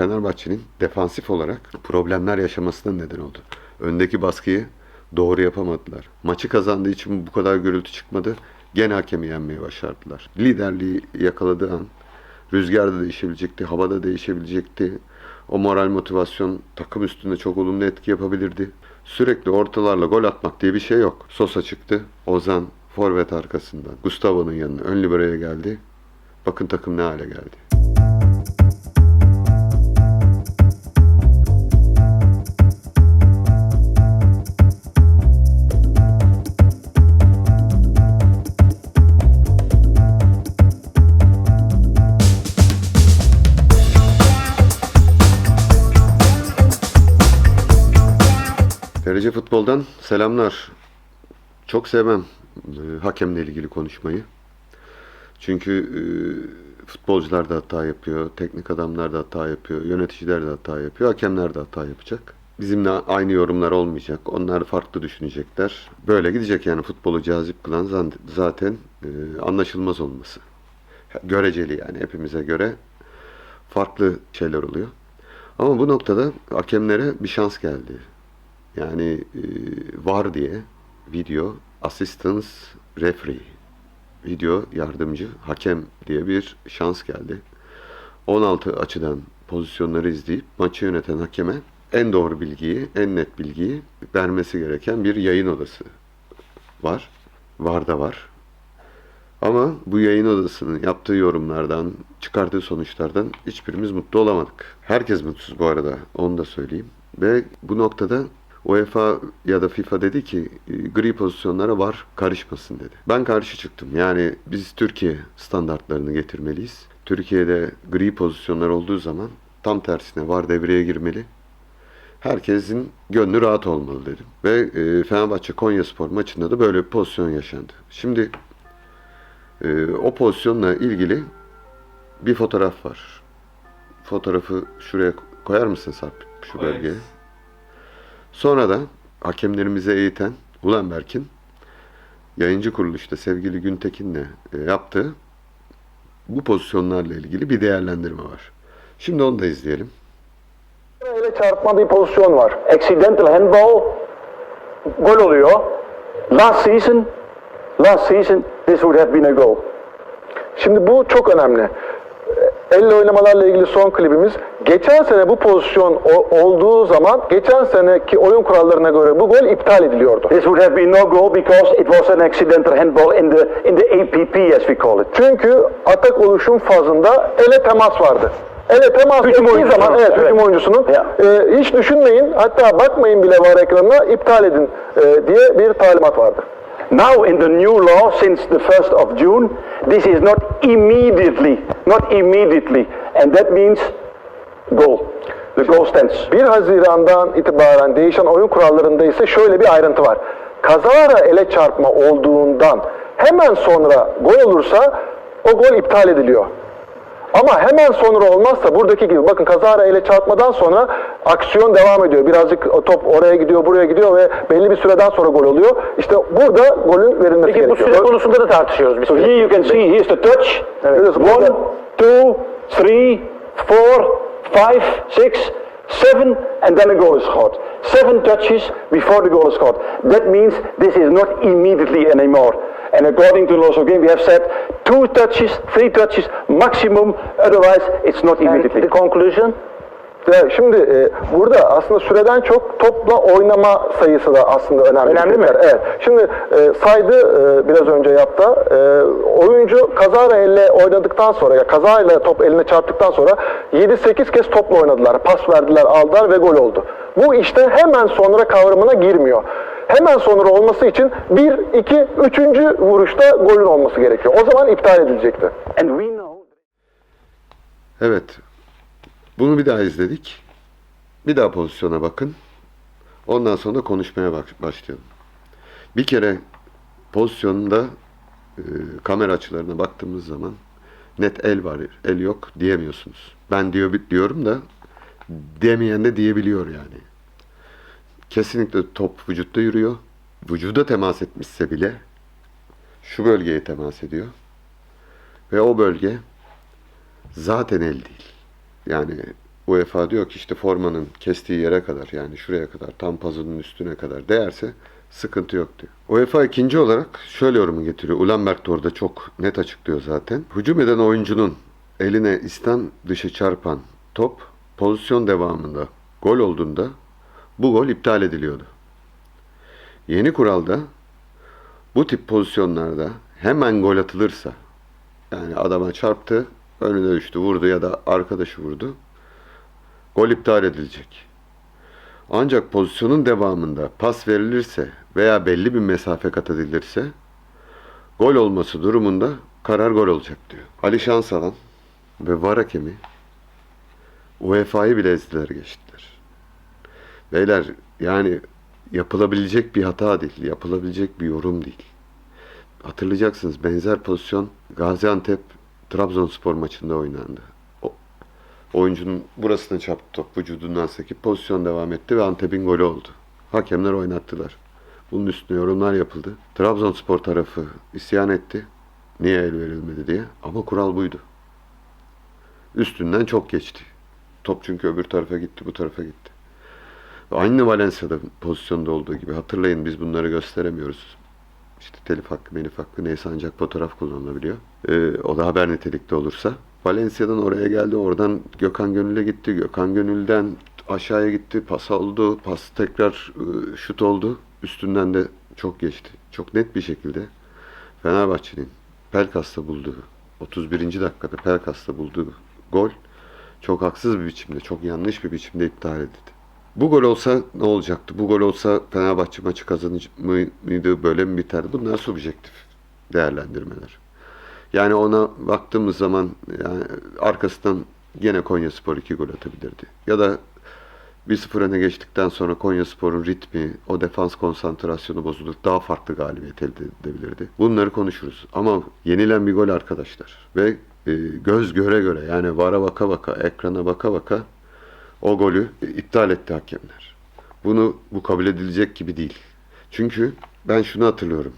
Fenerbahçe'nin defansif olarak problemler yaşamasına neden oldu. Öndeki baskıyı doğru yapamadılar. Maçı kazandığı için bu kadar gürültü çıkmadı. Gene hakemi yenmeyi başardılar. Liderliği yakaladığı an rüzgar da değişebilecekti, hava da değişebilecekti. O moral motivasyon takım üstünde çok olumlu etki yapabilirdi. Sürekli ortalarla gol atmak diye bir şey yok. Sosa çıktı. Ozan forvet arkasından. Gustavo'nun yanına ön libero'ya geldi. Bakın takım ne hale geldi. Derece Futbol'dan selamlar. Çok sevmem e, hakemle ilgili konuşmayı. Çünkü e, futbolcular da hata yapıyor, teknik adamlar da hata yapıyor, yöneticiler de hata yapıyor, hakemler de hata yapacak. Bizimle aynı yorumlar olmayacak. Onlar farklı düşünecekler. Böyle gidecek yani futbolu cazip kılan zaten e, anlaşılmaz olması. Göreceli yani hepimize göre farklı şeyler oluyor. Ama bu noktada hakemlere bir şans geldi. Yani e, var diye video assistance referee video yardımcı hakem diye bir şans geldi. 16 açıdan pozisyonları izleyip maçı yöneten hakeme en doğru bilgiyi, en net bilgiyi vermesi gereken bir yayın odası var. Var da var. Ama bu yayın odasının yaptığı yorumlardan, çıkardığı sonuçlardan hiçbirimiz mutlu olamadık. Herkes mutsuz bu arada, onu da söyleyeyim. Ve bu noktada UEFA ya da FIFA dedi ki e, gri pozisyonlara var karışmasın dedi. Ben karşı çıktım. Yani biz Türkiye standartlarını getirmeliyiz. Türkiye'de gri pozisyonlar olduğu zaman tam tersine var devreye girmeli. Herkesin gönlü rahat olmalı dedim. Ve e, Fenerbahçe Konyaspor maçında da böyle bir pozisyon yaşandı. Şimdi ee, o pozisyonla ilgili bir fotoğraf var. Fotoğrafı şuraya koyar mısın Sarp? Şu bölgeye. Sonra da hakemlerimize eğiten Ulanberk'in yayıncı kuruluşta sevgili Güntekin'le e, yaptığı bu pozisyonlarla ilgili bir değerlendirme var. Şimdi onu da izleyelim. Öyle çarpma bir pozisyon var. Accidental handball gol oluyor. Last season last season this would have been a goal. Şimdi bu çok önemli. Elle oynamalarla ilgili son klibimiz. Geçen sene bu pozisyon olduğu zaman geçen seneki oyun kurallarına göre bu gol iptal ediliyordu. This would have been no goal because it was an accidental handball in the in the APP as we call it. Çünkü atak oluşum fazında ele temas vardı. Ele temas Hücum ettiği zaman evet, evet. hücum oyuncusunun Ya. e, hiç düşünmeyin hatta bakmayın bile var ekranına iptal edin e, diye bir talimat vardı. Now in the new law since the 1st of June, this is not immediately, not immediately, and that means goal. The goal stands. 1 Haziran'dan itibaren değişen oyun kurallarında ise şöyle bir ayrıntı var. Kazara ele çarpma olduğundan hemen sonra gol olursa o gol iptal ediliyor. Ama hemen sonra olmazsa buradaki gibi bakın kazara ele çarpmadan sonra aksiyon devam ediyor. Birazcık top oraya gidiyor, buraya gidiyor ve belli bir süreden sonra gol oluyor. İşte burada golün verilmesi Peki bu gerekiyor. süre konusunda da tartışıyoruz biz. So here you can see here's the touch. Evet. One, two, three, four, five, six, seven, and then a goal is scored. Seven touches before the goal is scored. That means this is not immediately anymore. And according to the laws of game, we have said two touches, three touches maximum. Otherwise, it's not immediately. the conclusion? Ya şimdi e, burada aslında süreden çok topla oynama sayısı da aslında önemli. Önemli mi? Evet. Şimdi e, saydı e, biraz önce yaptı. E, oyuncu kazara elle oynadıktan sonra ya kazayla top eline çarptıktan sonra 7-8 kez topla oynadılar. Pas verdiler, aldılar ve gol oldu. Bu işte hemen sonra kavramına girmiyor. Hemen sonra olması için 1, 2, 3. vuruşta golün olması gerekiyor. O zaman iptal edilecekti. And we know Evet. Bunu bir daha izledik. Bir daha pozisyona bakın. Ondan sonra da konuşmaya başlayalım. Bir kere pozisyonunda e, kamera açılarına baktığımız zaman net el var, el yok diyemiyorsunuz. Ben diyor diyorum da demeyen de diyebiliyor yani. Kesinlikle top vücutta yürüyor. Vücuda temas etmişse bile şu bölgeye temas ediyor. Ve o bölge zaten el değil. Yani UEFA diyor ki işte formanın kestiği yere kadar yani şuraya kadar tam pazının üstüne kadar değerse sıkıntı yok diyor. UEFA ikinci olarak şöyle yorumu getiriyor. Ulenberg de orada çok net açıklıyor zaten. Hücum eden oyuncunun eline istan dışı çarpan top pozisyon devamında gol olduğunda bu gol iptal ediliyordu. Yeni kuralda bu tip pozisyonlarda hemen gol atılırsa yani adama çarptı, önüne düştü, vurdu ya da arkadaşı vurdu. Gol iptal edilecek. Ancak pozisyonun devamında pas verilirse veya belli bir mesafe kat edilirse gol olması durumunda karar gol olacak diyor. Ali Şansalan ve VAR hakemi UEFA'yı bile ezdiler geçtiler. Beyler yani yapılabilecek bir hata değil, yapılabilecek bir yorum değil. Hatırlayacaksınız benzer pozisyon Gaziantep Trabzonspor maçında oynandı. O, oyuncunun burasına çarptı top vücudundan sekip pozisyon devam etti ve Antep'in golü oldu. Hakemler oynattılar. Bunun üstüne yorumlar yapıldı. Trabzonspor tarafı isyan etti. Niye el verilmedi diye. Ama kural buydu. Üstünden çok geçti. Top çünkü öbür tarafa gitti, bu tarafa gitti. Aynı Valencia'da pozisyonda olduğu gibi hatırlayın biz bunları gösteremiyoruz. İşte telif hakkı, menif hakkı neyse ancak fotoğraf kullanılabiliyor. Ee, o da haber nitelikte olursa. Valencia'dan oraya geldi. Oradan Gökhan Gönül'e gitti. Gökhan Gönül'den aşağıya gitti. Pas oldu. Pas tekrar e, şut oldu. Üstünden de çok geçti. Çok net bir şekilde Fenerbahçe'nin Pelkas'ta bulduğu 31. dakikada Pelkas'ta bulduğu gol çok haksız bir biçimde, çok yanlış bir biçimde iptal edildi. Bu gol olsa ne olacaktı? Bu gol olsa Fenerbahçe maçı kazanır mıydı, böyle mi biterdi? Bunlar subjektif değerlendirmeler. Yani ona baktığımız zaman yani arkasından gene Konya Spor 2 gol atabilirdi. Ya da 1-0 öne geçtikten sonra Konya Spor'un ritmi, o defans konsantrasyonu bozulur. Daha farklı galibiyet elde edebilirdi. Bunları konuşuruz. Ama yenilen bir gol arkadaşlar. Ve e, göz göre göre yani vara baka baka, ekrana baka baka o golü iptal etti hakemler. Bunu bu kabul edilecek gibi değil. Çünkü ben şunu hatırlıyorum.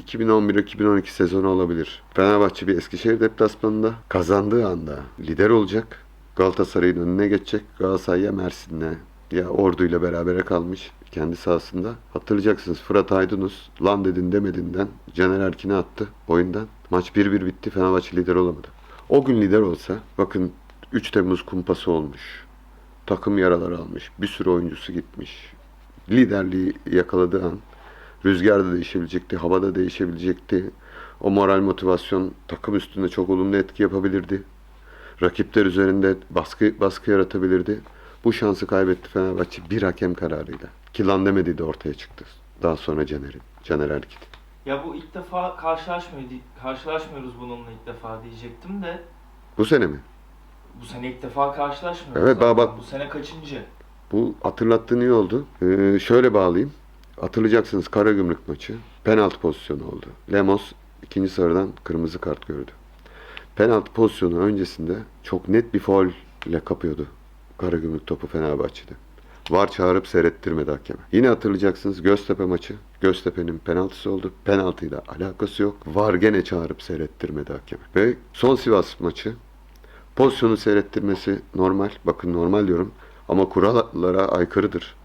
2011-2012 sezonu olabilir. Fenerbahçe bir Eskişehir deplasmanında kazandığı anda lider olacak. Galatasaray'ın önüne geçecek. Galatasaray ya Mersin'le ya Ordu ile berabere kalmış kendi sahasında. Hatırlayacaksınız Fırat Aydınus lan dedin demedinden Caner Erkin'e attı oyundan. Maç 1-1 bitti. Fenerbahçe lider olamadı. O gün lider olsa bakın 3 Temmuz kumpası olmuş. Takım yaralar almış. Bir sürü oyuncusu gitmiş. Liderliği yakaladığı an rüzgar da değişebilecekti, hava da değişebilecekti. O moral motivasyon takım üstünde çok olumlu etki yapabilirdi. Rakipler üzerinde baskı baskı yaratabilirdi. Bu şansı kaybetti Fenerbahçe bir hakem kararıyla. Ki Landemedi de ortaya çıktı. Daha sonra Caner'in, Caner Erkin. Ya bu ilk defa karşılaşmıyoruz, karşılaşmıyoruz bununla ilk defa diyecektim de Bu sene mi? Bu sene ilk defa karşılaşmıyoruz. Evet, zaten. bak- Bu sene kaçıncı? Bu hatırlattığın iyi oldu. Ee, şöyle bağlayayım. Hatırlayacaksınız Karagümrük maçı. Penaltı pozisyonu oldu. Lemos ikinci sarıdan kırmızı kart gördü. Penaltı pozisyonu öncesinde çok net bir faul ile kapıyordu Karagümrük topu Fenerbahçe'de. VAR çağırıp seyrettirmedi hakeme. Yine hatırlayacaksınız Göztepe maçı. Göztepe'nin penaltısı oldu. Penaltıyla alakası yok. VAR gene çağırıp seyrettirmedi hakeme. Ve son Sivas maçı Pozisyonu seyrettirmesi normal. Bakın normal diyorum. Ama kurallara aykırıdır.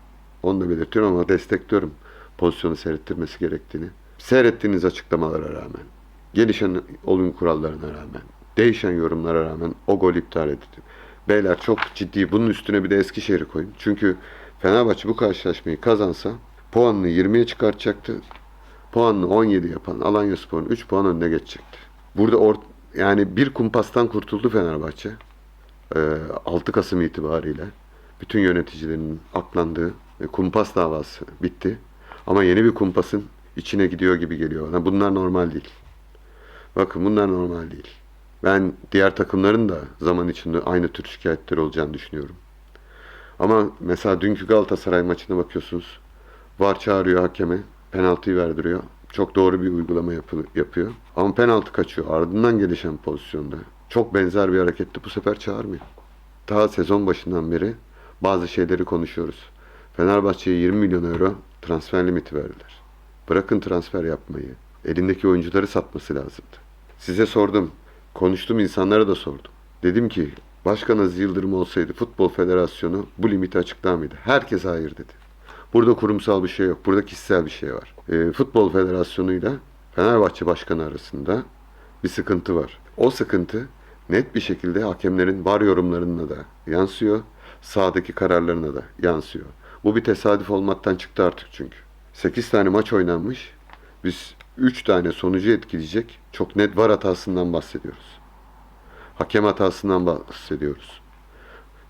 Onu da belirtiyorum ama destekliyorum pozisyonu seyrettirmesi gerektiğini. Seyrettiğiniz açıklamalara rağmen, gelişen oyun kurallarına rağmen, değişen yorumlara rağmen o gol iptal edildi. Beyler çok ciddi. Bunun üstüne bir de Eskişehir'i koyun. Çünkü Fenerbahçe bu karşılaşmayı kazansa puanını 20'ye çıkartacaktı. Puanını 17 yapan Alanyaspor'un 3 puan önüne geçecekti. Burada or yani bir kumpastan kurtuldu Fenerbahçe. Ee, 6 Kasım itibariyle bütün yöneticilerin aklandığı ve kumpas davası bitti. Ama yeni bir kumpasın içine gidiyor gibi geliyor bana. Bunlar normal değil. Bakın bunlar normal değil. Ben diğer takımların da zaman içinde aynı tür şikayetleri olacağını düşünüyorum. Ama mesela dünkü Galatasaray maçına bakıyorsunuz. VAR çağırıyor hakeme. Penaltıyı verdiriyor. Çok doğru bir uygulama yapı- yapıyor. Ama penaltı kaçıyor. Ardından gelişen pozisyonda. Çok benzer bir hareketti. Bu sefer çağırmıyor. Daha sezon başından beri bazı şeyleri konuşuyoruz. Fenerbahçe'ye 20 milyon euro transfer limiti verdiler. Bırakın transfer yapmayı. Elindeki oyuncuları satması lazımdı. Size sordum. Konuştum insanlara da sordum. Dedim ki Başkan Aziz Yıldırım olsaydı Futbol Federasyonu bu limiti açıklar mıydı? Herkes hayır dedi. Burada kurumsal bir şey yok. Burada kişisel bir şey var. Ee, Futbol Federasyonu ile Fenerbahçe Başkanı arasında bir sıkıntı var. O sıkıntı net bir şekilde hakemlerin var yorumlarına da yansıyor. Sahadaki kararlarına da yansıyor. Bu bir tesadüf olmaktan çıktı artık çünkü. 8 tane maç oynanmış. Biz 3 tane sonucu etkileyecek çok net var hatasından bahsediyoruz. Hakem hatasından bahsediyoruz.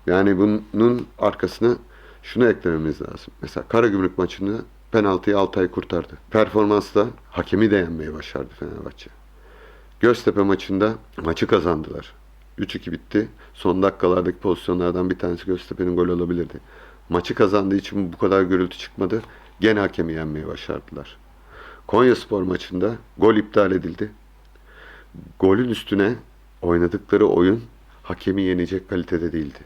Yani bunun arkasına şunu eklememiz lazım. Mesela Karagümrük maçında penaltıyı Altay kurtardı. Performansla hakemi de yenmeyi başardı Fenerbahçe. Göztepe maçında maçı kazandılar. 3-2 bitti. Son dakikalardaki pozisyonlardan bir tanesi Göztepe'nin gol olabilirdi. Maçı kazandığı için bu kadar gürültü çıkmadı. Gene hakemi yenmeyi başardılar. Konya Spor maçında gol iptal edildi. Golün üstüne oynadıkları oyun hakemi yenecek kalitede değildi.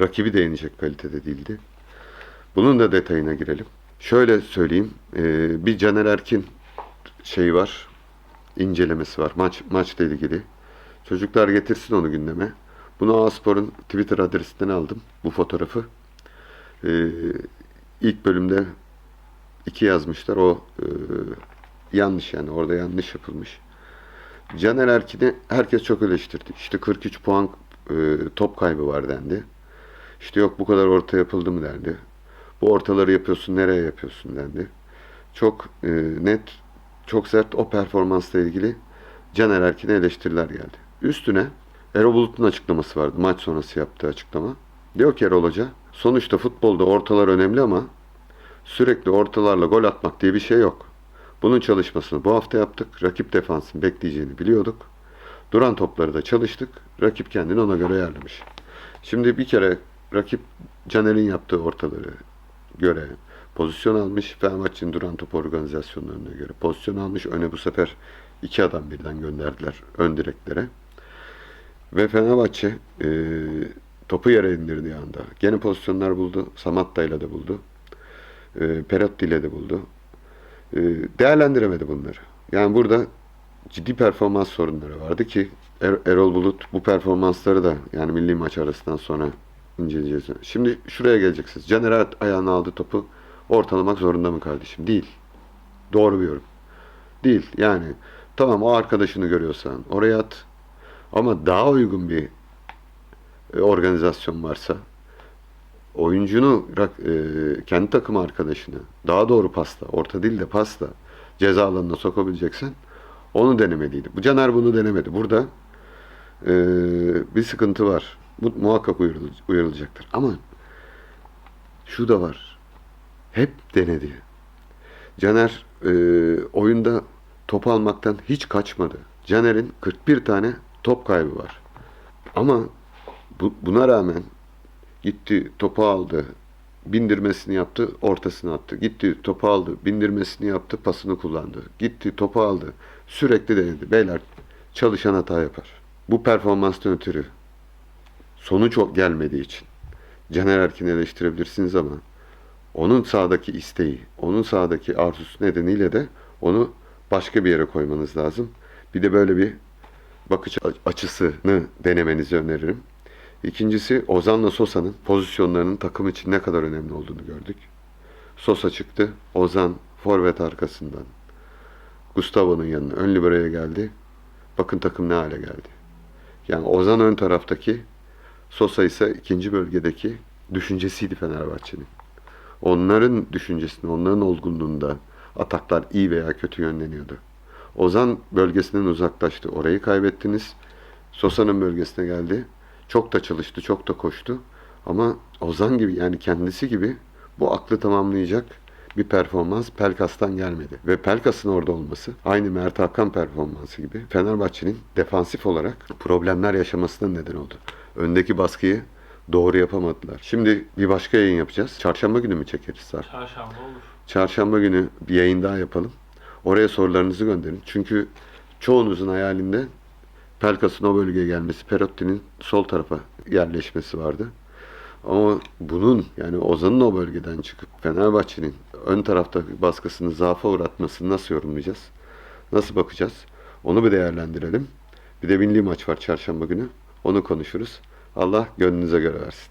Rakibi de yenecek kalitede değildi. Bunun da detayına girelim. Şöyle söyleyeyim. e, bir Caner Erkin şey var. incelemesi var. Maç maçla ilgili. Çocuklar getirsin onu gündeme. Bunu A-Spor'un Twitter adresinden aldım. Bu fotoğrafı. E, ilk bölümde iki yazmışlar. O e, yanlış yani. Orada yanlış yapılmış. Caner Erkin'i herkes çok eleştirdi. İşte 43 puan e, top kaybı var dendi. İşte yok bu kadar orta yapıldı mı dendi. Bu ortaları yapıyorsun nereye yapıyorsun dendi. Çok e, net, çok sert o performansla ilgili Caner Erkin'e eleştiriler geldi. Üstüne Erol Bulut'un açıklaması vardı. Maç sonrası yaptığı açıklama. Diyor ki Erol Hoca, sonuçta futbolda ortalar önemli ama sürekli ortalarla gol atmak diye bir şey yok. Bunun çalışmasını bu hafta yaptık. Rakip defansın bekleyeceğini biliyorduk. Duran topları da çalıştık. Rakip kendini ona göre ayarlamış. Şimdi bir kere rakip Caner'in yaptığı ortaları göre pozisyon almış. Fenerbahçe'nin duran top organizasyonlarına göre pozisyon almış. Öne bu sefer iki adam birden gönderdiler ön direklere. Ve Fenerbahçe e, topu yere indirdiği anda gene pozisyonlar buldu. Samatta ile de buldu. E, Perotti ile de buldu. E, değerlendiremedi bunları. Yani burada ciddi performans sorunları vardı ki Er- Erol Bulut bu performansları da yani milli maç arasından sonra inceleyeceğiz. Şimdi şuraya geleceksiniz. Caner ayağına aldı topu ortalamak zorunda mı kardeşim? Değil. Doğru bir yorum. Değil. Yani tamam o arkadaşını görüyorsan oraya at. Ama daha uygun bir e, organizasyon varsa oyuncunu e, kendi takım arkadaşını daha doğru pasta, orta değil de pasta ceza alanına sokabileceksen onu denemeliydi. Bu Caner bunu denemedi. Burada e, bir sıkıntı var. Muhakkak uyarıl- uyarılacaktır. Ama şu da var. Hep denedi. Caner e, oyunda top almaktan hiç kaçmadı. Caner'in 41 tane top kaybı var. Ama bu, buna rağmen gitti topu aldı, bindirmesini yaptı, ortasına attı. Gitti topu aldı, bindirmesini yaptı, pasını kullandı. Gitti topu aldı. Sürekli denedi. Beyler çalışan hata yapar. Bu performanstan ötürü sonuç gelmediği için Caner Erkin'i eleştirebilirsiniz ama onun sahadaki isteği, onun sahadaki arzusu nedeniyle de onu başka bir yere koymanız lazım. Bir de böyle bir bakış açısını denemenizi öneririm. İkincisi Ozan'la Sosa'nın pozisyonlarının takım için ne kadar önemli olduğunu gördük. Sosa çıktı. Ozan forvet arkasından Gustavo'nun yanına ön libero'ya geldi. Bakın takım ne hale geldi. Yani Ozan ön taraftaki Sosa ise ikinci bölgedeki düşüncesiydi Fenerbahçe'nin. Onların düşüncesinde, onların olgunluğunda ataklar iyi veya kötü yönleniyordu. Ozan bölgesinden uzaklaştı. Orayı kaybettiniz. Sosa'nın bölgesine geldi. Çok da çalıştı, çok da koştu. Ama Ozan gibi yani kendisi gibi bu aklı tamamlayacak bir performans Pelkas'tan gelmedi. Ve Pelkas'ın orada olması aynı Mert Hakan performansı gibi Fenerbahçe'nin defansif olarak problemler yaşamasına neden oldu. Öndeki baskıyı doğru yapamadılar. Şimdi bir başka yayın yapacağız. Çarşamba günü mü çekeriz Sarp? Çarşamba olur. Çarşamba günü bir yayın daha yapalım. Oraya sorularınızı gönderin. Çünkü çoğunuzun hayalinde Pelkas'ın o bölgeye gelmesi, Perotti'nin sol tarafa yerleşmesi vardı. Ama bunun yani Ozan'ın o bölgeden çıkıp Fenerbahçe'nin ön tarafta baskısını zaafa uğratmasını nasıl yorumlayacağız? Nasıl bakacağız? Onu bir değerlendirelim. Bir de milli maç var çarşamba günü. Onu konuşuruz. Allah gönlünüze göre versin.